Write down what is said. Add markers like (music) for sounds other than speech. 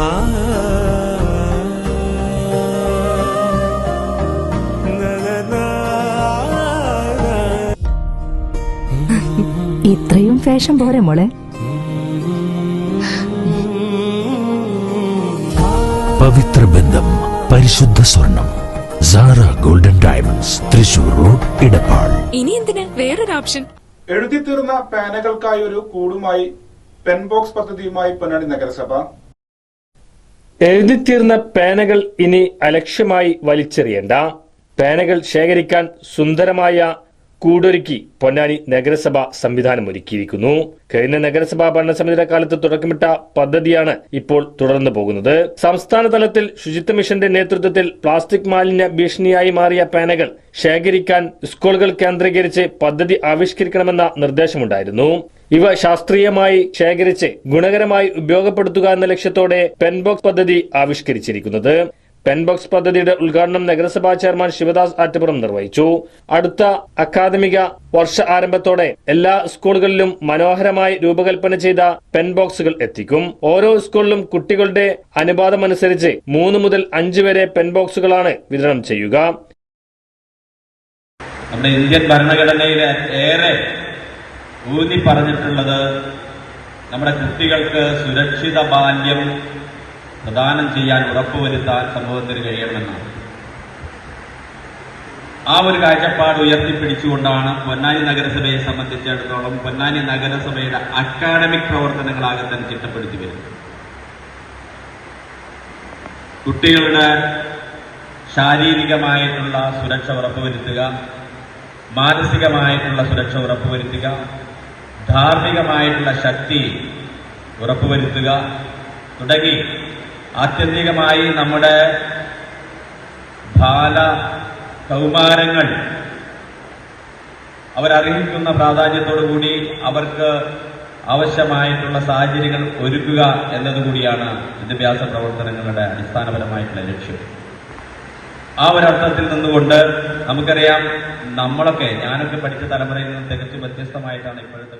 (laughs) ഇത്രയും ഫാഷൻ പോരെ മോളെ. പവിത്ര ബന്ധം പരിശുദ്ധ സ്വർണം Sara golden diamonds Thrissur road Edappal ഇനി എന്തിന്? വേറൊരു ഓപ്ഷൻ. എഴുതി തീർന്ന പാനകൾക്കായി ഒരു കൂടുമായി പെൻബോക്സ് പദ്ധതിയുമായി പൊന്നാനി നഗരസഭ എഴുതിത്തീർന്ന പേനകൾ ഇനി അലക്ഷ്യമായി വലിച്ചെറിയണ്ട. പേനകൾ ശേഖരിക്കാൻ സുന്ദരമായ കൂടൊരുക്കി പൊന്നാനി നഗരസഭ സംവിധാനം ഒരുക്കിയിരിക്കുന്നു. കഴിഞ്ഞ നഗരസഭാ ഭരണസമിതിയുടെ കാലത്ത് തുടക്കമിട്ട പദ്ധതിയാണ് ഇപ്പോൾ തുടർന്നു പോകുന്നത്. സംസ്ഥാന തലത്തിൽ ശുചിത്വ മിഷന്റെ നേതൃത്വത്തിൽ പ്ലാസ്റ്റിക് മാലിന്യ ഭീഷണിയായി മാറിയ പേനകൾ ശേഖരിക്കാൻ സ്കൂളുകൾ കേന്ദ്രീകരിച്ച് പദ്ധതി ആവിഷ്കരിക്കണമെന്ന നിർദ്ദേശമുണ്ടായിരുന്നു. ഇവ ശാസ്ത്രീയമായി ശേഖരിച്ച് ഗുണകരമായി ഉപയോഗപ്പെടുത്തുക എന്ന ലക്ഷ്യത്തോടെ പെൻബോക്സ് പദ്ധതി ആവിഷ്കരിച്ചിരിക്കുന്നത്. പെൻബോക്സ് പദ്ധതിയുടെ ഉദ്ഘാടനം നഗരസഭാ ചെയർമാൻ ശിവദാസ് ആറ്റപ്പുറം നിർവഹിച്ചു. അടുത്ത അക്കാദമിക വർഷ ആരംഭത്തോടെ എല്ലാ സ്കൂളുകളിലും മനോഹരമായി രൂപകൽപ്പന ചെയ്ത പെൻബോക്സുകൾ എത്തിക്കും. ഓരോ സ്കൂളിലും കുട്ടികളുടെ അനുപാതമനുസരിച്ച് മൂന്ന് മുതൽ അഞ്ച് വരെ പെൻബോക്സുകളാണ് വിതരണം ചെയ്യുക. നമ്മുടെ ഇന്ത്യൻ ഭരണഘടനയിലെ ഏറെ ഊന്നി പറഞ്ഞിട്ടുള്ളത് നമ്മുടെ കുട്ടികൾക്ക് സുരക്ഷിത ബാല്യം പ്രദാനം ചെയ്യാൻ ഉറപ്പുവരുത്താൻ സമൂഹത്തിന് കഴിയണമെന്നാണ്. ആ ഒരു കാഴ്ചപ്പാട് ഉയർത്തിപ്പിടിച്ചുകൊണ്ടാണ് പൊന്നാനി നഗരസഭയെ സംബന്ധിച്ചിടത്തോളം പൊന്നാനി നഗരസഭയുടെ അക്കാഡമിക് പ്രവർത്തനങ്ങളാകെ തന്നെ ചിട്ടപ്പെടുത്തി വരുന്നത്. കുട്ടികളുടെ ശാരീരികമായിട്ടുള്ള സുരക്ഷ ഉറപ്പുവരുത്തുക മാനസികമായിട്ടുള്ള സുരക്ഷ ഉറപ്പുവരുത്തുക ധാർമ്മികമായിട്ടുള്ള ശക്തി ഉറപ്പുവരുത്തുക തുടങ്ങി. ആത്യന്തികമായി നമ്മുടെ ബാല കൗമാരങ്ങൾ അവരർഹിക്കുന്ന പ്രാധാന്യത്തോടുകൂടി അവർക്ക് ആവശ്യമായിട്ടുള്ള സാഹചര്യങ്ങൾ ഒരുക്കുക എന്നതുകൂടിയാണ് വിദ്യാഭ്യാസ പ്രവർത്തനങ്ങളുടെ അടിസ്ഥാനപരമായിട്ടുള്ള ലക്ഷ്യം. ആ ഒരർത്ഥത്തിൽ നിന്നുകൊണ്ട് നമുക്കറിയാം നമ്മളൊക്കെ ഞാനൊക്കെ പഠിച്ച തലമുറയിൽ നിന്ന് തികച്ചും വ്യത്യസ്തമായിട്ടാണ് ഇപ്പോഴത്തെ